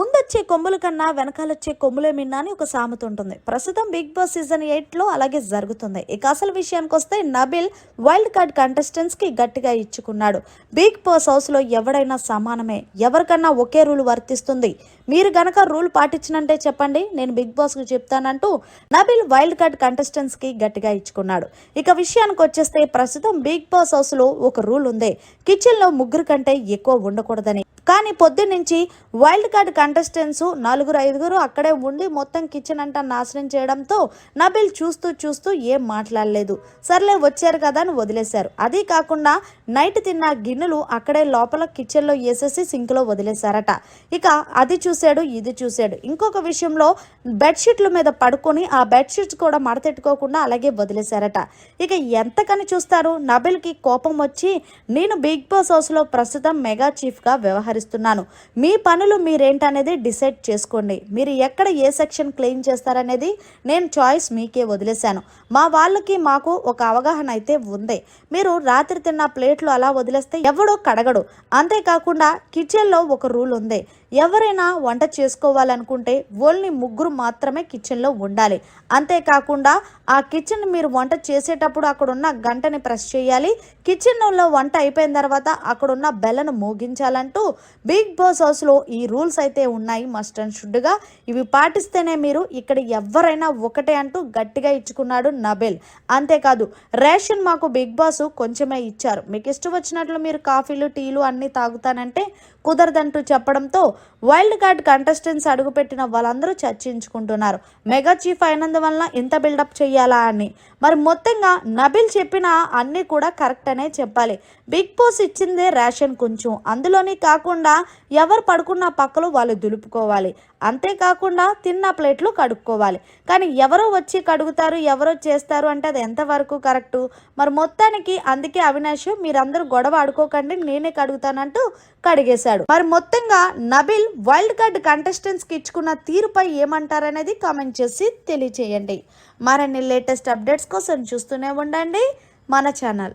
ముందొచ్చే కొమ్ముల కన్నా వెనకాలొచ్చే కొమ్ములే మిన్నా అని ఒక సామెత ఉంటుంది. ప్రస్తుతం బిగ్ బాస్ సీజన్ ఎయిట్లో అలాగే జరుగుతుంది. ఇక అసలు విషయానికి వస్తే నబిల్ వైల్డ్ కార్డ్ కంటెస్టెంట్స్కి గట్టిగా ఇచ్చుకున్నాడు. బిగ్ బాస్ హౌస్లో ఎవడైనా సమానమే ఎవరికన్నా ఒకే రూల్ వర్తిస్తుంది. మీరు గనక రూల్ పాటించినంటే చెప్పండి నేను బిగ్ బాస్కు చెప్తానంటూ నబిల్ వైల్డ్ కార్డ్ కంటెస్టెంట్స్కి గట్టిగా ఇచ్చుకున్నాడు. ఇక విషయానికి వచ్చేస్తే ప్రస్తుతం బిగ్ బాస్ హౌస్లో ఒక రూల్ ఉంది. కిచెన్లో ముగ్గురు కంటే ఎక్కువ ఉండకూడదని. కానీ పొద్దున్నుంచి వైల్డ్ కార్డ్ కంటెస్టెంట్స్ నలుగురు ఐదుగురు అక్కడే ఉండి మొత్తం కిచెన్ అంతా నాశనం చేయడంతో నబిల్ చూస్తూ చూస్తూ ఏం మాట్లాడలేదు. సర్లే వచ్చారు కదా అని వదిలేశారు. అదీ కాకుండా నైట్ తిన్న గిన్నెలు అక్కడే లోపల కిచెన్లో వేసేసి సింక్లో వదిలేశారట. ఇక అది చూశాడు ఇది చూశాడు. ఇంకొక విషయంలో బెడ్షీట్ల మీద పడుకొని ఆ బెడ్షీట్స్ కూడా మడతెట్టుకోకుండా అలాగే వదిలేశారట. ఇక ఎంతకని చూస్తారు? నబిల్కి కోపం వచ్చి నేను బిగ్ బాస్ హౌస్లో ప్రస్తుతం మెగా చీఫ్గా వ్యవహరిస్తున్నాను. మీ పనులు అనేది డిసైడ్ చేసుకోండి. మీరు ఎక్కడ ఏ సెక్షన్ క్లెయిమ్ చేస్తారనేది నేను చాయిస్ మీకే వదిలేశాను. మా వాళ్ళకి మాకు ఒక అవగాహన అయితే ఉంది. మీరు రాత్రి తిన్న ప్లేట్లు అలా వదిలేస్తే ఎవడో కడగడు. అంతేకాకుండా కిచెన్లో ఒక రూల్ ఉంది. ఎవరైనా వంట చేసుకోవాలనుకుంటే ఓన్లీ ముగ్గురు మాత్రమే కిచెన్లో ఉండాలి. అంతేకాకుండా ఆ కిచెన్ మీరు వంట చేసేటప్పుడు అక్కడ ఉన్న గంటని ప్రెస్ చేయాలి. కిచెన్లో వంట అయిపోయిన తర్వాత అక్కడున్న బెల్లను మోగించాలంటూ బిగ్ బాస్ హౌస్లో ఈ రూల్స్ అయితే ఉన్నాయి మస్ట్ అండ్ షుడ్గా ఇవి పాటిస్తేనే మీరు ఇక్కడ ఎవరైనా ఒకటే అంటూ గట్టిగా ఇచ్చుకున్నాడు నబెల్. అంతేకాదు రేషన్ మాకు బిగ్ బాస్ కొంచెమే ఇచ్చారు. మీకు ఇష్టం వచ్చినట్లు మీరు కాఫీలు టీలు అన్నీ తాగుతానంటే కుదరదంటూ చెప్పడంతో వైల్డ్ కార్డ్ కంటెస్టెంట్స్ అడుగుపెట్టిన వాళ్ళందరూ చర్చించుకుంటున్నారు. మెగా చీఫ్ అయినందువల్ల ఇంత బిల్డప్ చేయాలా అని. మరి మొత్తంగా నబిల్ చెప్పిన అన్నీ కూడా కరెక్ట్ అనే చెప్పాలి. బిగ్ బాస్ ఇచ్చిందే రేషన్ కొంచెం. అందులోనే కాకుండా ఎవరు పడుకున్న పక్కలు వాళ్ళు దులుపుకోవాలి. అంతేకాకుండా తిన్న ప్లేట్లు కడుక్కోవాలి. కానీ ఎవరో వచ్చి కడుగుతారు ఎవరో చేస్తారు అంటే అది ఎంతవరకు కరెక్టు మరి మొత్తానికి అందుకే అవినాష్ మీరందరూ గొడవ ఆడుకోకండి నేనే కడుగుతానంటూ కడిగేశాడు. మరి మొత్తంగా నబిల్ వైల్డ్ కార్డ్ కంటెస్టెంట్స్కి ఇచ్చుకున్న తీరుపై ఏమంటారనేది కామెంట్ చేసి తెలియచేయండి. మరిన్ని లేటెస్ట్ అప్డేట్స్ కోసం చూస్తూనే ఉండండి మన ఛానల్.